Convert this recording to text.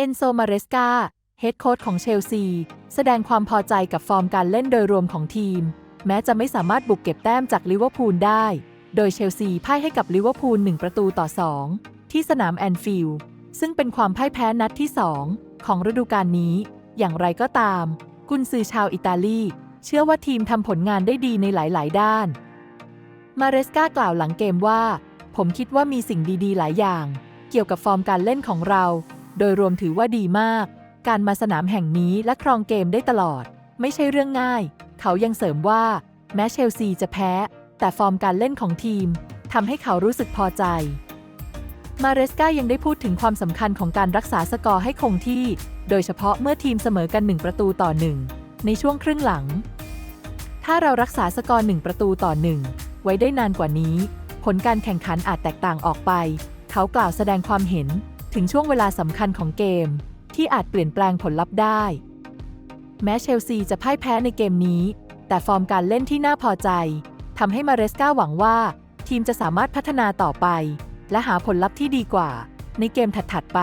เอนโซมาเรสกาเฮดโค้ชของเชลซี แสดงความพอใจกับฟอร์มการเล่นโดยรวมของทีม แม้จะไม่สามารถบุกเก็บแต้มจากลิเวอร์พูลได้ โดยเชลซีพ่ายให้กับลิเวอร์พูล1ประตูต่อ 2 ที่สนามแอนฟิลด์ซึ่งเป็นความพ่ายแพ้นัดที่ 2 ของฤดูกาลนี้ อย่างไรก็ตาม กุนซือชาวอิตาลี เชื่อว่าทีมทำผลงานได้ดีในหลาย ๆ ด้าน มาเรสกากล่าวหลังเกมว่า ผมคิดว่ามีสิ่งดี ๆ หลายอย่าง เกี่ยวกับฟอร์มการเล่นของเรา โดยรวมถือว่าดีมาก การมาสนามแห่งนี้และครองเกมได้ตลอด ไม่ใช่เรื่องง่าย เขายังเสริมว่า แม้เชลซีจะแพ้ แต่ฟอร์มการเล่นของทีมทำให้เขารู้สึกพอใจ มาเรสกายังได้พูดถึงความสำคัญของการรักษาสกอร์ให้คงที่ โดยเฉพาะเมื่อทีมเสมอกัน 1 ประตูต่อ 1 ในช่วงครึ่งหลัง ถ้าเรารักษาสกอร์ 1 ประตูต่อ 1 ไว้ได้นานกว่านี้ ผลการแข่งขันอาจแตกต่างออกไป เขากล่าวแสดงความเห็น ถึงช่วงเวลาสำคัญของเกม ที่อาจเปลี่ยนแปลงผลลัพธ์ได้ แม้เชลซีจะพ่ายแพ้ในเกมนี้ แต่ฟอร์มการเล่นที่น่าพอใจทำให้มาเรสกาหวังว่า ทีมจะสามารถพัฒนาต่อไป และหาผลลัพธ์ที่ดีกว่า ในเกมถัดๆไป